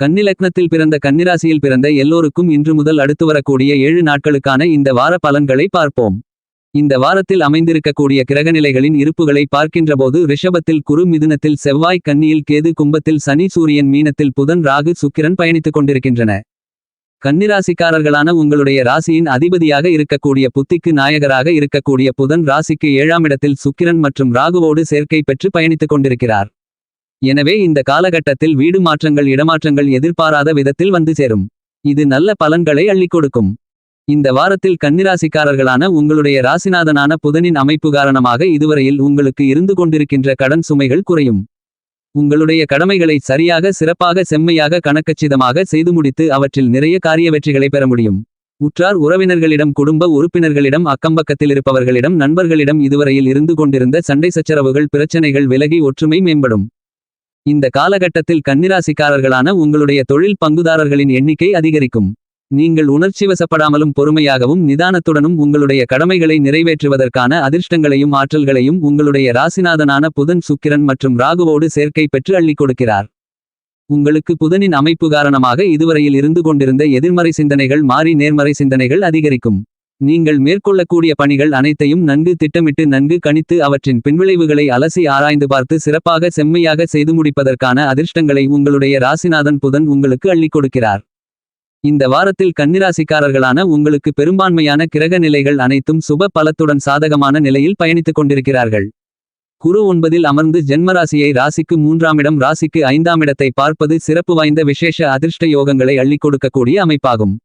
கன்னிலக்னத்தில் பிறந்த கன்னிராசியில் பிறந்த எல்லோருக்கும் இன்று முதல் அடுத்து வரக்கூடிய ஏழு நாட்களுக்கான இந்த வார பலன்களை பார்ப்போம். இந்த வாரத்தில் அமைந்திருக்கக்கூடிய கிரகநிலைகளின் இருப்புகளை பார்க்கின்றபோது ரிஷபத்தில் குரு மிதுனத்தில் செவ்வாய் கன்னியில் கேது கும்பத்தில் சனி சூரியன் மீனத்தில் புதன் ராகு சுக்கிரன் பயணித்துக் கொண்டிருக்கின்றன. கன்னிராசிக்காரர்களான உங்களுடைய ராசியின் அதிபதியாக இருக்கக்கூடிய புத்திக்கு நாயகராக இருக்கக்கூடிய புதன் ராசிக்கு ஏழாம் இடத்தில் சுக்கிரன் மற்றும் ராகுவோடு சேர்க்கை பெற்று பயணித்துக் கொண்டிருக்கிறார். எனவே இந்த காலகட்டத்தில் வீடு மாற்றங்கள் இடமாற்றங்கள் எதிர்பாராத விதத்தில் வந்து சேரும். இது நல்ல பலன்களை அள்ளிக் கொடுக்கும். இந்த வாரத்தில் கன்னிராசிக்காரர்களான உங்களுடைய ராசிநாதனான புதனின் அமைப்பு காரணமாக இதுவரையில் உங்களுக்கு இருந்து கொண்டிருக்கின்ற கடன் சுமைகள் குறையும். உங்களுடைய கடமைகளை சரியாக சிறப்பாக செம்மையாக கணக்கச்சிதமாக செய்து முடித்து அவற்றில் நிறைய காரிய வெற்றிகளை பெற முடியும். உற்றார் உறவினர்களிடம் குடும்ப உறுப்பினர்களிடம் அக்கம்பக்கத்தில் இருப்பவர்களிடம் நண்பர்களிடம் இதுவரையில் இருந்து கொண்டிருந்த சண்டை சச்சரவுகள் பிரச்சனைகள் விலகி ஒற்றுமை மேம்படும். இந்த காலகட்டத்தில் கன்னிராசிக்காரர்களான உங்களுடைய தொழில் பங்குதாரர்களின் எண்ணிக்கை அதிகரிக்கும். நீங்கள் உணர்ச்சிவசப்படாமலும் பொறுமையாகவும் நிதானத்துடனும் உங்களுடைய கடமைகளை நிறைவேற்றுவதற்கான அதிர்ஷ்டங்களையும் ஆற்றல்களையும் உங்களுடைய ராசிநாதனான புதன் சுக்கிரன் மற்றும் ராகுவோடு சேர்க்கை பெற்று அள்ளிக் கொடுக்கிறார். உங்களுக்கு புதனின் அமைப்பு காரணமாக இதுவரையில் இருந்து கொண்டிருந்த எதிர்மறை சிந்தனைகள் மாறி நேர்மறை சிந்தனைகள் அதிகரிக்கும். நீங்கள் மேற்கொள்ளக்கூடிய பணிகள் அனைத்தையும் நன்கு திட்டமிட்டு நன்கு கணித்து அவற்றின் பின்விளைவுகளை அலசி ஆராய்ந்து பார்த்து சிறப்பாக செம்மையாக செய்து முடிப்பதற்கான அதிர்ஷ்டங்களை உங்களுடைய ராசிநாதன் புதன் உங்களுக்கு அள்ளிக் கொடுக்கிறார். இந்த வாரத்தில் கன்னிராசிக்காரர்களான உங்களுக்கு பெரும்பான்மையான கிரக நிலைகள் அனைத்தும் சுப பலத்துடன் சாதகமான நிலையில் பயணித்துக் கொண்டிருக்கிறார்கள். குரு ஒன்பதில் அமர்ந்து ஜென்மராசியை ராசிக்கு மூன்றாம் இடம் ராசிக்கு ஐந்தாம் இடத்தை பார்ப்பது சிறப்பு வாய்ந்த விசேஷ அதிர்ஷ்ட யோகங்களை அள்ளிக் கொடுக்கக்கூடிய அமைப்பாகும்.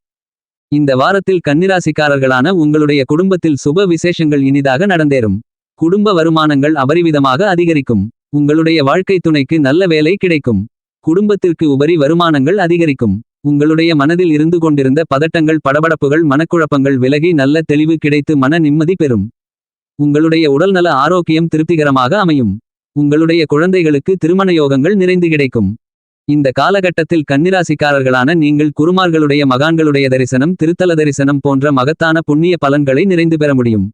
இந்த வாரத்தில் கன்னிராசிக்காரர்களான உங்களுடைய குடும்பத்தில் சுப விசேஷங்கள் இனிதாக நடந்தேறும். குடும்ப வருமானங்கள் அபரிவிதமாக அதிகரிக்கும். உங்களுடைய வாழ்க்கை துணைக்கு நல்ல வேலை கிடைக்கும். குடும்பத்திற்கு உபரி வருமானங்கள் அதிகரிக்கும். உங்களுடைய மனதில் இருந்து கொண்டிருந்த பதட்டங்கள் படபடப்புகள் மனக்குழப்பங்கள் விலகி நல்ல தெளிவு கிடைத்து மன நிம்மதி பெறும். உங்களுடைய உடல்நல ஆரோக்கியம் திருப்திகரமாக அமையும். உங்களுடைய குழந்தைகளுக்கு திருமண யோகங்கள் நிறைந்து கிடைக்கும். இந்த காலகட்டத்தில் கன்னிராசிக்காரர்களான நீங்கள் குருமார்களுடைய மகான்களுடைய தரிசனம் திருத்தல தரிசனம் போன்ற மகத்தான புண்ணிய பலன்களை நிறைந்து பெற முடியும்.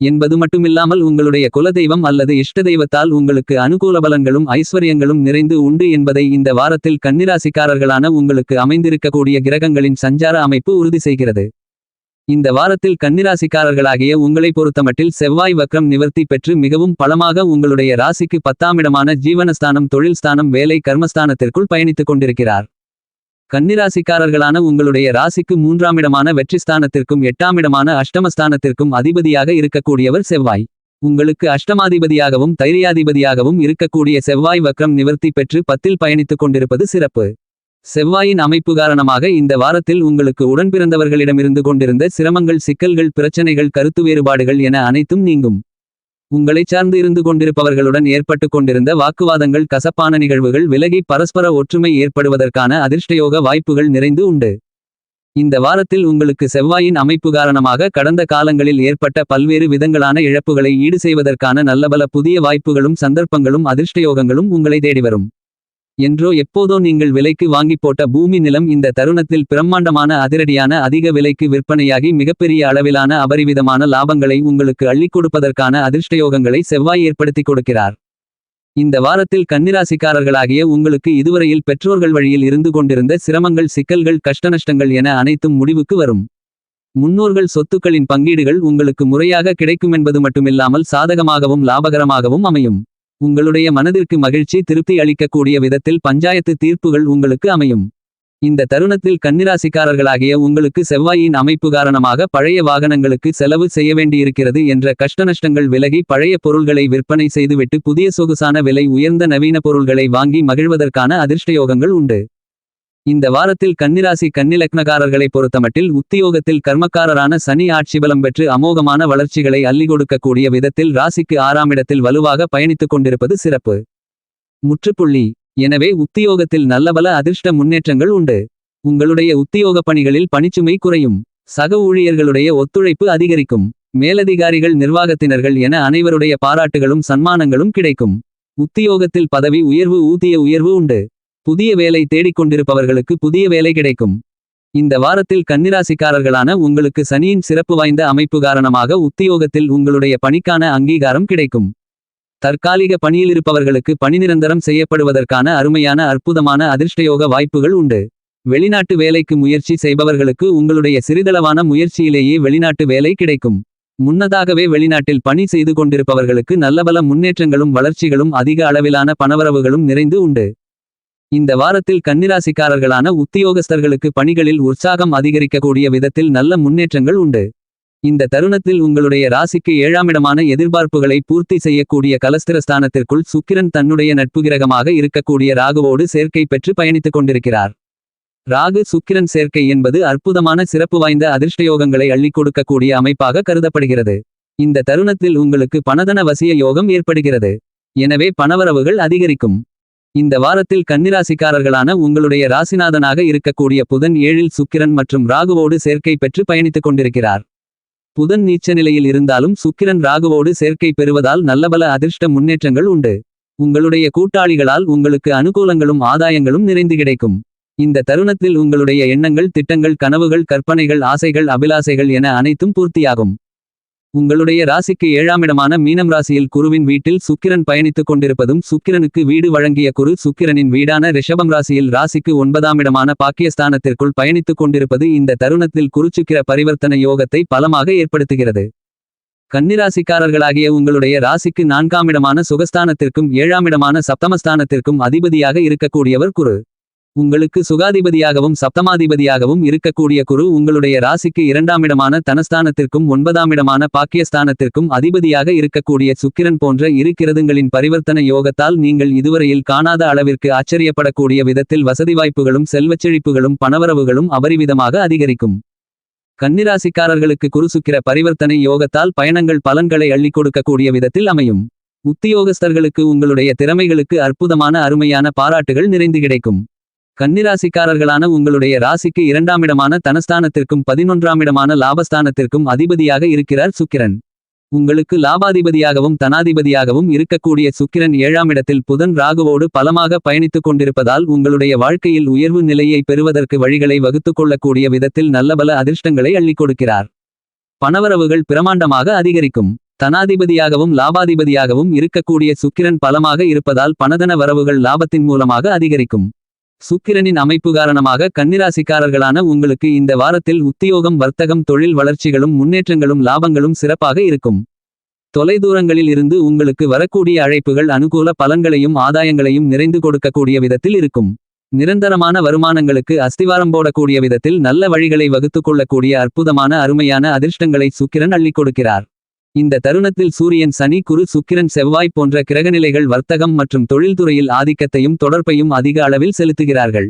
என்பது மட்டுமில்லாமல் உங்களுடைய குலதெய்வம் அல்லது இஷ்ட தெய்வத்தால் உங்களுக்கு அனுகூல பலன்களும் ஐஸ்வர்யங்களும் நிறைந்து உண்டு என்பதை இந்த வாரத்தில் கன்னிராசிக்காரர்களான உங்களுக்கு அமைந்திருக்கக்கூடிய கிரகங்களின் சஞ்சார அமைப்பு உறுதி செய்கிறது. இந்த வாரத்தில் கன்னிராசிக்காரர்களாகிய உங்களை பொறுத்தமட்டில் செவ்வாய் வக்ரம் நிவர்த்தி பெற்று மிகவும் பலமாக உங்களுடைய ராசிக்கு பத்தாமிடமான ஜீவனஸ்தானம் தொழில் ஸ்தானம் வேலை கர்மஸ்தானத்திற்குள் பயணித்துக் கொண்டிருக்கிறார். கன்னிராசிக்காரர்களான உங்களுடைய ராசிக்கு மூன்றாமிடமான வெற்றிஸ்தானத்திற்கும் எட்டாமிடமான அஷ்டமஸ்தானத்திற்கும் அதிபதியாக இருக்கக்கூடியவர் செவ்வாய். உங்களுக்கு அஷ்டமாதிபதியாகவும் தைரியாதிபதியாகவும் இருக்கக்கூடிய செவ்வாய் வக்ரம் நிவர்த்தி பெற்று பத்தில் பயணித்துக் கொண்டிருப்பது சிறப்பு. செவ்வாயின் அமைப்பு காரணமாக இந்த வாரத்தில் உங்களுக்கு உடன்பிறந்தவர்களிடமிருந்து கொண்டிருந்த சிரமங்கள் சிக்கல்கள் பிரச்சனைகள் கருத்து வேறுபாடுகள் என அனைத்தும் நீங்கும். உங்களைச் சார்ந்து இருந்து கொண்டிருப்பவர்களுடன் ஏற்பட்டு கொண்டிருந்த வாக்குவாதங்கள் கசப்பான நிகழ்வுகள் விலகி பரஸ்பர ஒற்றுமை ஏற்படுவதற்கான அதிர்ஷ்டயோக வாய்ப்புகள் நிறைந்து உண்டு. இந்த வாரத்தில் உங்களுக்கு செவ்வாயின் அமைப்பு காரணமாக கடந்த காலங்களில் ஏற்பட்ட பல்வேறு விதங்களான இழப்புகளை ஈடு செய்வதற்கான நல்லபல புதிய வாய்ப்புகளும் சந்தர்ப்பங்களும் அதிர்ஷ்டயோகங்களும் உங்களை தேடி வரும் என்றோ எப்போதோ நீங்கள் விலைக்கு வாங்கி போட்ட பூமி நிலம் இந்த தருணத்தில் பிரம்மாண்டமான அதிரடியான அதிக விலைக்கு விற்பனையாகி மிகப்பெரிய அளவிலான அபரிவிதமான லாபங்களை உங்களுக்கு அள்ளிக் கொடுப்பதற்கான அதிர்ஷ்டயோகங்களை செவ்வாய் ஏற்படுத்திக் கொடுக்கிறார். இந்த வாரத்தில் கன்னிராசிக்காரர்களாகிய உங்களுக்கு இதுவரையில் பெற்றோர்கள் வழியில் இருந்து கொண்டிருந்த சிரமங்கள் சிக்கல்கள் கஷ்டநஷ்டங்கள் என அனைத்தும் முடிவுக்கு வரும். முன்னோர்கள் சொத்துக்களின் பங்கீடுகள் உங்களுக்கு முறையாக கிடைக்குமென்பது மட்டுமில்லாமல் சாதகமாகவும் லாபகரமாகவும் அமையும். உங்களுடைய மனதிற்கு மகிழ்ச்சி திருப்தி அளிக்கக்கூடிய விதத்தில் பஞ்சாயத்து தீர்ப்புகள் உங்களுக்கு அமையும். இந்த தருணத்தில் கன்னிராசிக்காரர்களாகிய உங்களுக்கு செவ்வாயின் அமைப்பு காரணமாக பழைய வாகனங்களுக்கு செலவு செய்ய வேண்டியிருக்கிறது என்ற கஷ்டநஷ்டங்கள் விலகி பழைய பொருள்களை விற்பனை செய்துவிட்டு புதிய சொகுசான விலை உயர்ந்த நவீன பொருள்களை வாங்கி மகிழ்வதற்கான அதிர்ஷ்டயோகங்கள் உண்டு. இந்த வாரத்தில் கன்னிராசி கன்னிலக்னகாரர்களை பொறுத்தமட்டில் உத்தியோகத்தில் கர்மக்காரரான சனி ஆட்சிபலம் பெற்று அமோகமான வளர்ச்சிகளை அள்ளி கொடுக்கக்கூடிய விதத்தில் ராசிக்கு ஆறாம் இடத்தில் வலுவாக பயணித்துக் கொண்டிருப்பது சிறப்பு. முற்றுப்புள்ளி. எனவே உத்தியோகத்தில் நல்லபல அதிர்ஷ்ட முன்னேற்றங்கள் உண்டு. உங்களுடைய உத்தியோக பணிகளில் பணிச்சுமை குறையும். சக ஊழியர்களுடைய ஒத்துழைப்பு அதிகரிக்கும். மேலதிகாரிகள் நிர்வாகத்தினர்கள் என அனைவருடைய பாராட்டுகளும் சன்மானங்களும் கிடைக்கும். உத்தியோகத்தில் பதவி உயர்வு ஊதிய உயர்வு உண்டு. புதிய வேலை தேடிக் கொண்டிருப்பவர்களுக்கு புதிய வேலை கிடைக்கும். இந்த வாரத்தில் கன்னிராசிக்காரர்களான உங்களுக்கு சனியின் சிறப்பு வாய்ந்த அமைப்பு காரணமாக உத்தியோகத்தில் உங்களுடைய பணிக்கான அங்கீகாரம் கிடைக்கும். தற்காலிக பணியிலிருப்பவர்களுக்கு பணி நிரந்தரம் செய்யப்படுவதற்கான அருமையான அற்புதமான அதிர்ஷ்டயோக வாய்ப்புகள் உண்டு. வெளிநாட்டு வேலைக்கு முயற்சி செய்பவர்களுக்கு உங்களுடைய சிறிதளவான முயற்சியிலேயே வெளிநாட்டு வேலை கிடைக்கும். முன்னதாகவே வெளிநாட்டில் பணி செய்து கொண்டிருப்பவர்களுக்கு நல்லபல முன்னேற்றங்களும் வளர்ச்சிகளும் அதிக அளவிலான பணவரவுகளும் நிறைந்து உண்டு. இந்த வாரத்தில் கன்னிராசிக்காரர்களான உத்தியோகஸ்தர்களுக்கு பணிகளில் உற்சாகம் அதிகரிக்கக்கூடிய விதத்தில் நல்ல முன்னேற்றங்கள் உண்டு. இந்த தருணத்தில் உங்களுடைய ராசிக்கு ஏழாமிடமான எதிர்பார்ப்புகளை பூர்த்தி செய்யக்கூடிய கலஸ்திரஸ்தானத்திற்குள் சுக்கிரன் தன்னுடைய நட்புகிரகமாக இருக்கக்கூடிய ராகுவோடு சேர்க்கை பெற்று பயணித்துக் கொண்டிருக்கிறார். ராகு சுக்கிரன் சேர்க்கை என்பது அற்புதமான சிறப்பு வாய்ந்த அதிர்ஷ்டயோகங்களை அள்ளிக் கொடுக்கக்கூடிய அமைப்பாக கருதப்படுகிறது. இந்த தருணத்தில் உங்களுக்கு பணதன வசிய யோகம் ஏற்படுகிறது. எனவே பணவரவுகள் அதிகரிக்கும். இந்த வாரத்தில் கன்னிராசிக்காரர்களான உங்களுடைய ராசிநாதனாக இருக்கக்கூடிய புதன் ஏழில் சுக்கிரன் மற்றும் ராகுவோடு சேர்க்கை பெற்று பயணித்துக் கொண்டிருக்கிறார். புதன் நீச்ச நிலையில் இருந்தாலும் சுக்கிரன் ராகுவோடு சேர்க்கை பெறுவதால் நல்லபல அதிர்ஷ்ட முன்னேற்றங்கள் உண்டு. உங்களுடைய கூட்டாளிகளால் உங்களுக்கு அனுகூலங்களும் ஆதாயங்களும் நிறைந்து கிடைக்கும். இந்த தருணத்தில் உங்களுடைய எண்ணங்கள் திட்டங்கள் கனவுகள் கற்பனைகள் ஆசைகள் அபிலாசைகள் என அனைத்தும் பூர்த்தியாகும். உங்களுடைய ராசிக்கு ஏழாமிடமான மீனம் ராசியில் குருவின் வீட்டில் சுக்கிரன் பயணித்துக் கொண்டிருப்பதும் சுக்கிரனுக்கு வீடு வழங்கிய குரு சுக்கிரனின் வீடான ரிஷபம் ராசியில் ராசிக்கு ஒன்பதாம் இடமான பாக்கியஸ்தானத்திற்குள் பயணித்துக் கொண்டிருப்பது இந்த தருணத்தில் குருச்சுக்கிர பரிவர்த்தன யோகத்தை பலமாக ஏற்படுத்துகிறது. கன்னிராசிக்காரர்களாகிய உங்களுடைய ராசிக்கு நான்காமிடமான சுகஸ்தானத்திற்கும் ஏழாமிடமான சப்தமஸ்தானத்திற்கும் அதிபதியாக இருக்கக்கூடியவர் குரு. உங்களுக்கு சுகாதிபதியாகவும் சப்தமாதிபதியாகவும் இருக்கக்கூடிய குரு உங்களுடைய ராசிக்கு இரண்டாமிடமான தனஸ்தானத்திற்கும் ஒன்பதாமிடமான பாக்கியஸ்தானத்திற்கும் அதிபதியாக இருக்கக்கூடிய சுக்கிரன் போன்ற இரு கிரதுங்களின் பரிவர்த்தன யோகத்தால் நீங்கள் இதுவரையில் காணாத அளவிற்கு ஆச்சரியப்படக்கூடிய விதத்தில் வசதி வாய்ப்புகளும் செல்வச்செழிப்புகளும் பணவரவுகளும் அபரிவிதமாக அதிகரிக்கும். கன்னிராசிக்காரர்களுக்கு குரு சுக்கிர பரிவர்த்தனை யோகத்தால் பயணங்கள் பலன்களை அள்ளிக் கொடுக்கக்கூடிய விதத்தில் அமையும். உத்தியோகஸ்தர்களுக்கு உங்களுடைய திறமைகளுக்கு அற்புதமான அருமையான பாராட்டுகள் நிறைந்து கிடைக்கும். கன்னிராசிக்காரர்களான உங்களுடைய ராசிக்கு இரண்டாமிடமான தனஸ்தானத்திற்கும் பதினொன்றாமிடமான லாபஸ்தானத்திற்கும் அதிபதியாக இருக்கிறார் சுக்கிரன். உங்களுக்கு லாபாதிபதியாகவும் தனாதிபதியாகவும் இருக்கக்கூடிய சுக்கிரன் ஏழாம் இடத்தில் புதன் ராகுவோடு பலமாக பயணித்துக் கொண்டிருப்பதால் உங்களுடைய வாழ்க்கையில் உயர்வு நிலையை பெறுவதற்கு வழிகளை வகுத்துக் கொள்ளக்கூடிய விதத்தில் நல்லபல அதிர்ஷ்டங்களை அள்ளிக் கொடுக்கிறார். பணவரவுகள் பிரமாண்டமாக அதிகரிக்கும். தனாதிபதியாகவும் லாபாதிபதியாகவும் இருக்கக்கூடிய சுக்கிரன் பலமாக இருப்பதால் பணதன வரவுகள் லாபத்தின் மூலமாக அதிகரிக்கும். சுக்கிரனின் அமைப்பு காரணமாக கன்னிராசிக்காரர்களான உங்களுக்கு இந்த வாரத்தில் உத்தியோகம் வர்த்தகம் தொழில் வளர்ச்சிகளும் முன்னேற்றங்களும் லாபங்களும் சிறப்பாக இருக்கும். தொலைதூரங்களில் இருந்து உங்களுக்கு வரக்கூடிய அழைப்புகள் அனுகூல பலன்களையும் ஆதாயங்களையும் நிறைந்து கொடுக்கக்கூடிய விதத்தில் இருக்கும். நிரந்தரமான வருமானங்களுக்கு அஸ்திவாரம் போடக்கூடிய விதத்தில் நல்ல வழிகளை வகுத்துக் கொள்ளக்கூடிய அற்புதமான அருமையான அதிர்ஷ்டங்களை சுக்கிரன் அள்ளிக் கொடுக்கிறார். இந்த தருணத்தில் சூரியன் சனி குரு சுக்கிரன் செவ்வாய் போன்ற கிரகநிலைகள் வர்த்தகம் மற்றும் தொழில்துறையில் ஆதிக்கத்தையும் தொடர்பையும் அதிக அளவில் செலுத்துகிறார்கள்.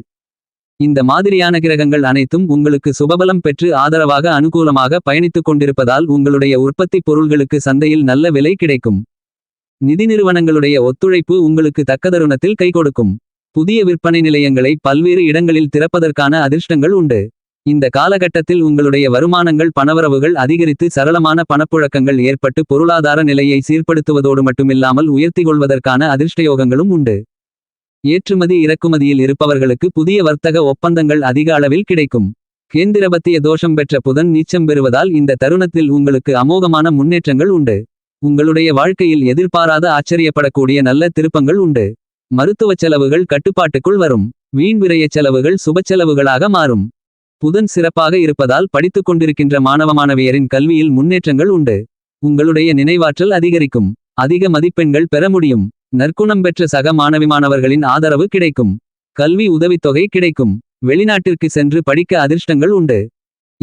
இந்த மாதிரியான கிரகங்கள் அனைத்தும் உங்களுக்கு சுபபலம் பெற்று ஆதரவாக அனுகூலமாக பயணித்துக் கொண்டிருப்பதால் உங்களுடைய உற்பத்தி பொருள்களுக்கு சந்தையில் நல்ல விலை கிடைக்கும். நிதி நிறுவனங்களுடைய ஒத்துழைப்பு உங்களுக்கு தக்க தருணத்தில் கை கொடுக்கும் புதிய விற்பனை நிலையங்களை பல்வேறு இடங்களில் திறப்பதற்கான அதிர்ஷ்டங்கள் உண்டு. இந்த காலகட்டத்தில் உங்களுடைய வருமானங்கள் பணவரவுகள் அதிகரித்து சரளமான பணப்புழக்கங்கள் ஏற்பட்டு பொருளாதார நிலையை சீர்படுத்துவதோடு மட்டுமில்லாமல் உயர்த்திக் கொள்வதற்கான அதிர்ஷ்டயோகங்களும் உண்டு. ஏற்றுமதி இறக்குமதியில் இருப்பவர்களுக்கு புதிய வர்த்தக ஒப்பந்தங்கள் அதிக அளவில் கிடைக்கும். கேந்திரபத்திய தோஷம் பெற்ற புதன் நீச்சம் பெறுவதால் இந்த தருணத்தில் உங்களுக்கு அமோகமான முன்னேற்றங்கள் உண்டு. உங்களுடைய வாழ்க்கையில் எதிர்பாராத ஆச்சரியப்படக்கூடிய நல்ல திருப்பங்கள் உண்டு. மருத்துவச் செலவுகள் கட்டுப்பாட்டுக்குள் வரும். வீண் விரயச் செலவுகள் சுபச்செலவுகளாக மாறும். புதன் சிறப்பாக இருப்பதால் படித்துக் கொண்டிருக்கின்ற மாணவ மாணவியரின் கல்வியில் முன்னேற்றங்கள் உண்டு. உங்களுடைய நினைவாற்றல் அதிகரிக்கும். அதிக மதிப்பெண்கள் பெற முடியும். நற்குணம் பெற்ற சக மாணவி மாணவர்களின் ஆதரவு கிடைக்கும். கல்வி உதவித்தொகை கிடைக்கும். வெளிநாட்டிற்கு சென்று படிக்க அதிர்ஷ்டங்கள் உண்டு.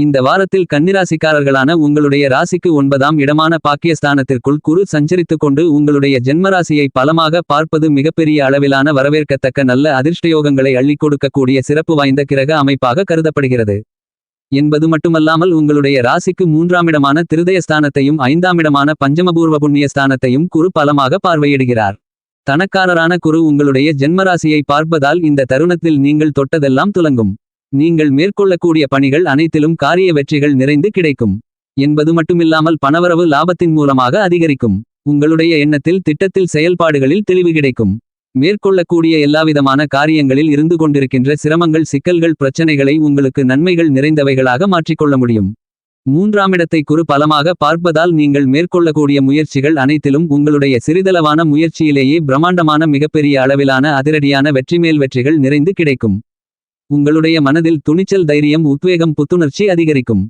இந்த வாரத்தில் கன்னிராசிக்காரர்களான உங்களுடைய ராசிக்கு ஒன்பதாம் இடமான பாக்கியஸ்தானத்திற்குள் குரு சஞ்சரித்துக் கொண்டு உங்களுடைய ஜென்மராசியை பலமாக பார்ப்பது மிகப்பெரிய அளவிலான வரவேற்கத்தக்க நல்ல அதிர்ஷ்டயோகங்களை அள்ளிக் கொடுக்கக்கூடிய சிறப்பு வாய்ந்த கிரக அமைப்பாக கருதப்படுகிறது. என்பது மட்டுமல்லாமல் உங்களுடைய ராசிக்கு மூன்றாம் இடமான திருதயஸ்தானத்தையும் ஐந்தாமிடமான பஞ்சமபூர்வ புண்ணியஸ்தானத்தையும் குரு பலமாக பார்வையிடுகிறார். தனக்காரரான குரு உங்களுடைய ஜென்மராசியை பார்ப்பதால் இந்த தருணத்தில் நீங்கள் தொட்டதெல்லாம் துலங்கும். நீங்கள் மேற்கொள்ளக்கூடிய பணிகள் அனைத்திலும் காரிய வெற்றிகள் நிறைந்து கிடைக்கும். என்பது மட்டுமில்லாமல் பணவரவு லாபத்தின் மூலமாக அதிகரிக்கும். உங்களுடைய எண்ணத்தில் திட்டத்தில் செயல்பாடுகளில் தெளிவு கிடைக்கும். மேற்கொள்ளக்கூடிய எல்லாவிதமான காரியங்களில் இருந்து கொண்டிருக்கின்ற சிரமங்கள் சிக்கல்கள் பிரச்சனைகளை உங்களுக்கு நன்மைகள் நிறைந்தவைகளாக மாற்றிக்கொள்ள முடியும். மூன்றாமிடத்தை குறு பலமாக பார்ப்பதால் நீங்கள் மேற்கொள்ளக்கூடிய முயற்சிகள் அனைத்திலும் உங்களுடைய சிறிதளவான முயற்சியிலேயே பிரம்மாண்டமான மிகப்பெரிய அளவிலான அதிரடியான வெற்றிமேல் வெற்றிகள் நிறைந்து கிடைக்கும். உங்களுடைய மனதில் துணிச்சல் தைரியம் உத்வேகம் புத்துணர்ச்சி அதிகரிக்கும்.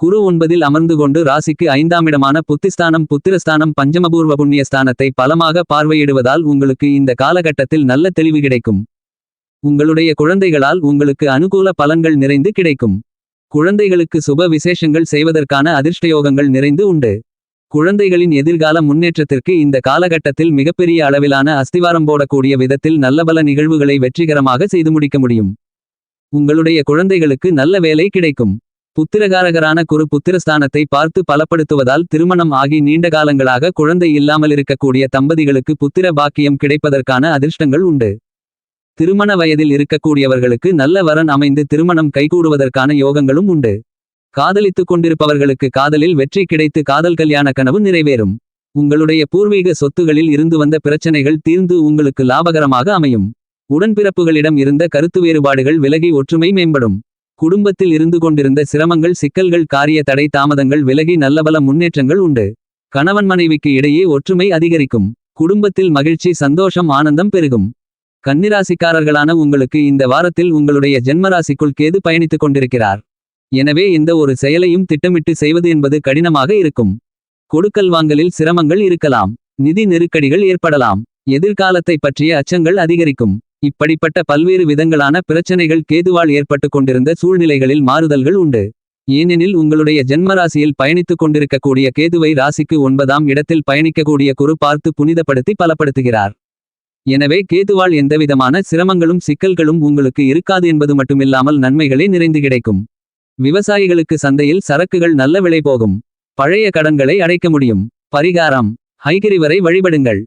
குரு ஒன்பதில் அமர்ந்து கொண்டு ராசிக்கு ஐந்தாமிடமான புத்திஸ்தானம் புத்திரஸ்தானம் பஞ்சமபூர்வ புண்ணியஸ்தானத்தை பலமாக பார்வையிடுவதால் உங்களுக்கு இந்த காலகட்டத்தில் நல்ல தெளிவு கிடைக்கும். உங்களுடைய குழந்தைகளால் உங்களுக்கு அனுகூல பலன்கள் நிறைந்து கிடைக்கும். குழந்தைகளுக்கு சுப விசேஷங்கள் செய்வதற்கான அதிர்ஷ்டயோகங்கள் நிறைந்து உண்டு. குழந்தைகளின் எதிர்கால முன்னேற்றத்திற்கு இந்த காலகட்டத்தில் மிகப்பெரிய அளவிலான அஸ்திவாரம் போடக்கூடிய விதத்தில் நல்லபல நிகழ்வுகளை வெற்றிகரமாக செய்து முடிக்க முடியும். உங்களுடைய குழந்தைகளுக்கு நல்ல வேலை கிடைக்கும். புத்திரகாரகரான குரு புத்திரஸ்தானத்தை பார்த்து பலப்படுத்துவதால் திருமணம் ஆகி நீண்ட காலங்களாக குழந்தை இல்லாமல் இருக்கக்கூடிய தம்பதிகளுக்கு புத்திர பாக்கியம் கிடைப்பதற்கான அதிர்ஷ்டங்கள் உண்டு. திருமண வயதில் இருக்கக்கூடியவர்களுக்கு நல்ல வரன் அமைந்து திருமணம் கைகூடுவதற்கான யோகங்களும் உண்டு. காதலித்துக் கொண்டிருப்பவர்களுக்கு காதலில் வெற்றி கிடைத்து காதல் கல்யாண கனவு நிறைவேறும். உங்களுடைய பூர்வீக சொத்துகளில் இருந்து வந்த பிரச்சனைகள் தீர்ந்து உங்களுக்கு லாபகரமாக அமையும். உடன்பிறப்புகளிடம் இருந்த கருத்து வேறுபாடுகள் விலகி ஒற்றுமை மேம்படும். குடும்பத்தில் இருந்து கொண்டிருந்த சிரமங்கள் சிக்கல்கள் காரிய தடை தாமதங்கள் விலகி நல்லபல முன்னேற்றங்கள் உண்டு. கணவன் மனைவிக்கு இடையே ஒற்றுமை அதிகரிக்கும். குடும்பத்தில் மகிழ்ச்சி சந்தோஷம் ஆனந்தம் பெருகும். கன்னிராசிக்காரர்களான உங்களுக்கு இந்த வாரத்தில் உங்களுடைய ஜென்மராசிக்குள் கேது பயணித்துக் கொண்டிருக்கிறார். எனவே இந்த ஒரு செயலையும் திட்டமிட்டு செய்வது என்பது கடினமாக இருக்கும். கொடுக்கல் வாங்கலில் சிரமங்கள் இருக்கலாம். நிதி நெருக்கடிகள் ஏற்படலாம். எதிர்காலத்தை பற்றிய அச்சங்கள் அதிகரிக்கும். இப்படிப்பட்ட பல்வேறு விதங்களான பிரச்சனைகள் கேதுவால் ஏற்பட்டு கொண்டிருந்த சூழ்நிலைகளில் மாறுதல்கள் உண்டு. ஏனெனில் உங்களுடைய ஜென்மராசியில் பயணித்துக் கொண்டிருக்கக்கூடிய கேதுவை ராசிக்கு ஒன்பதாம் இடத்தில் பயணிக்கக்கூடிய குரு பார்த்து புனிதப்படுத்தி பலப்படுத்துகிறார். எனவே கேதுவால் எந்தவிதமான சிரமங்களும் சிக்கல்களும் உங்களுக்கு இருக்காது என்பது மட்டுமில்லாமல் நன்மைகளே நிறைந்து கிடைக்கும். விவசாயிகளுக்கு சந்தையில் சரக்குகள் நல்ல விலை போகும். பழைய கடன்களை அடைக்க முடியும். பரிகாரம். ஹைகிரிவரை வழிபடுங்கள்.